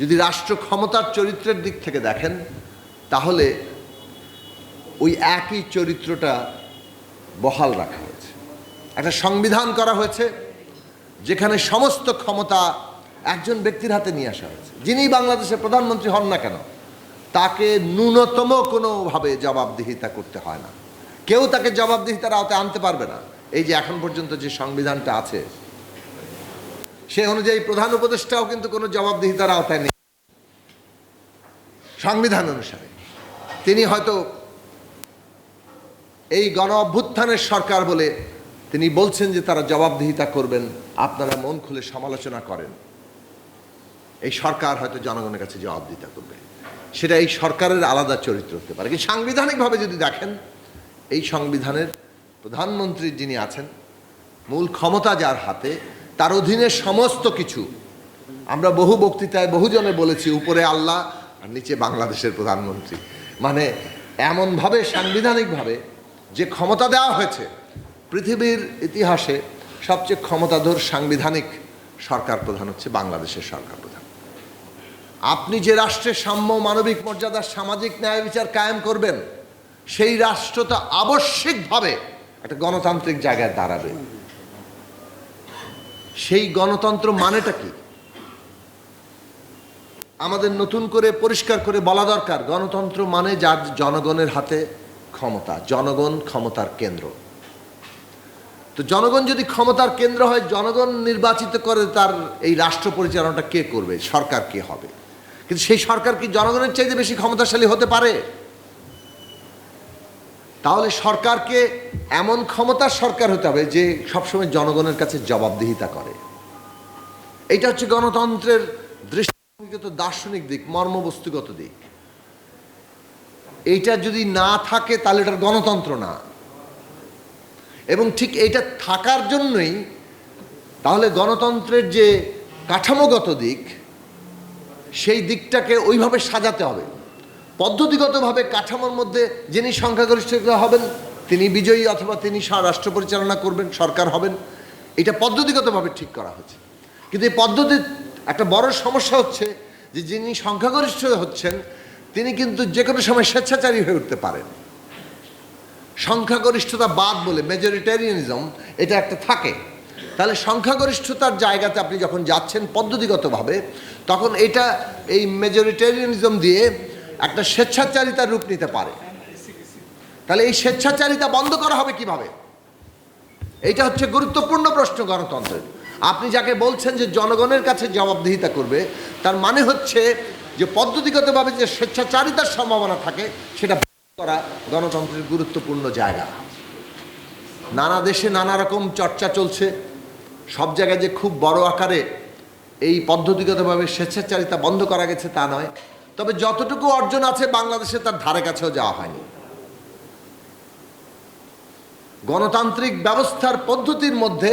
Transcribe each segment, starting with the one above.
যদি রাষ্ট্র ক্ষমতার চরিত্রের দিক থেকে দেখেন, তাহলে ওই একই চরিত্রটা বহাল রাখা হয়েছে। একটা সংবিধান করা হয়েছে যেখানে সমস্ত ক্ষমতা একজন ব্যক্তির হাতে নিয়ে আসা হয়েছে। যিনি বাংলাদেশের প্রধানমন্ত্রী হন না কেন, তাকে ন্যূনতম কোনোভাবে জবাবদিহিতা করতে হয় না। কেউ তাকে জবাবদিহিতার আওতায় আনতে পারবে না। এই যে এখন পর্যন্ত যে সংবিধানটা আছে সে অনুযায়ী প্রধান উপদেষ্টাও কিন্তু কোনো জবাবদিহিতার আওতায় নেই। সংবিধান অনুসারে। তিনি হয়তো এই গণ অভ্যুত্থানের সরকার বলে তিনি বলছেন যে তারা জবাবদিহিতা করবেন, আপনারা মন খুলে সমালোচনা করেন। এই সরকার হয়তো জনগণের কাছে জবাবদিহিতা করবে। সেটা এই সরকারের আলাদা চরিত্র হতে পারে। কিন্তু সাংবিধানিকভাবে যদি দেখেন, এই সংবিধানের প্রধানমন্ত্রী যিনি আছেন, মূল ক্ষমতা যার হাতে তার অধীনে সমস্ত কিছু। আমরা বহু বক্তৃতায় বহুজনে বলেছি, উপরে আল্লাহ আর নিচে বাংলাদেশের প্রধানমন্ত্রী। মানে এমনভাবে, সাংবিধানিকভাবে যে ক্ষমতা দেওয়া হয়েছে, পৃথিবীর ইতিহাসে সবচেয়ে ক্ষমতাধর সাংবিধানিক সরকার প্রধান হচ্ছে বাংলাদেশের সরকার প্রধান। আপনি যে রাষ্ট্রের সাম্য, মানবিক মর্যাদার সামাজিক ন্যায় বিচার কায়েম করবেন, সেই রাষ্ট্র তো আবশ্যিকভাবে একটা গণতান্ত্রিক জায়গায় দাঁড়াবে। সেই গণতন্ত্র মানেটা কি? আমাদের নতুন করে পরিষ্কার করে বলা দরকার, গণতন্ত্র মানে যার জনগণের হাতে ক্ষমতা, জনগণ ক্ষমতার কেন্দ্র। তো জনগণ যদি ক্ষমতার কেন্দ্র হয়, জনগণ নির্বাচিত করে তার এই রাষ্ট্র পরিচালনাটা কে করবে? সরকার কে হবে? কিন্তু সেই সরকার কি জনগণের চাইতে বেশি ক্ষমতাশালী হতে পারে? তাহলে সরকারকে এমন ক্ষমতার সরকার হতে হবে যে সবসময় জনগণের কাছে জবাবদিহিতা করে। এটা হচ্ছে গণতন্ত্রের দৃষ্টিগত দার্শনিক দিক, মর্মবস্তুগত দিক। এইটা যদি না থাকে, তাহলে এটার গণতন্ত্র না। এবং ঠিক এইটা থাকার জন্যই তাহলে গণতন্ত্রের যে কাঠামোগত দিক, সেই দিকটাকে ওইভাবে সাজাতে হবে। পদ্ধতিগতভাবে কাঠামোর মধ্যে যিনি সংখ্যাগরিষ্ঠ হবেন তিনি বিজয়ী অথবা তিনি রাষ্ট্র পরিচালনা করবেন, সরকার হবেন, এটা পদ্ধতিগতভাবে ঠিক করা হয়েছে। কিন্তু এই পদ্ধতির একটা বড় সমস্যা হচ্ছে যে যিনি সংখ্যাগরিষ্ঠ হচ্ছেন, তিনি কিন্তু যে কোনো সময় স্বেচ্ছাচারী হয়ে উঠতে পারেন। সংখ্যাগরিষ্ঠতা বাদ বলে মেজরিটেরিয়ানিজম এটা একটা থাকে। তাহলে সংখ্যাগরিষ্ঠতার জায়গাতে আপনি যখন যাচ্ছেন পদ্ধতিগতভাবে, তখন এটা এই মেজরিটেরিয়ানিজম দিয়ে একটা স্বেচ্ছাচারিতার রূপ নিতে পারে। তাহলে এই স্বেচ্ছাচারিতা বন্ধ করা হবে কীভাবে? এইটা হচ্ছে গুরুত্বপূর্ণ প্রশ্ন গণতন্ত্রের। আপনি যাকে বলছেন যে জনগণের কাছে জবাবদিহিতা করবে, তার মানে হচ্ছে যে পদ্ধতিগতভাবে যে স্বেচ্ছাচারিতার সম্ভাবনা থাকে, সেটা করা গণতন্ত্রের গুরুত্বপূর্ণ জায়গা। নানা দেশে নানা রকম চর্চা চলছে। সব জায়গায় যে খুব বড় আকারে এই পদ্ধতিগতভাবে স্বেচ্ছাচারিতা বন্ধ করা গেছে তা নয়। তবে যতটুকু অর্জন আছে, বাংলাদেশে তার ধারে কাছেও যাওয়া হয়নি। গণতান্ত্রিক ব্যবস্থার পদ্ধতির মধ্যে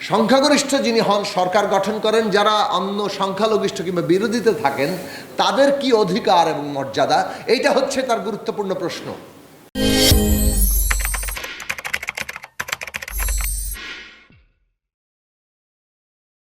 সংখ্যাগরিষ্ঠ যিনি হন সরকার গঠন করেন, যারা অন্য সংখ্যালঘিষ্ঠ কিংবা বিরোধীতে থাকেন, তাদের কি অধিকার এবং মর্যাদা? এইটা হচ্ছে তার গুরুত্বপূর্ণ প্রশ্ন।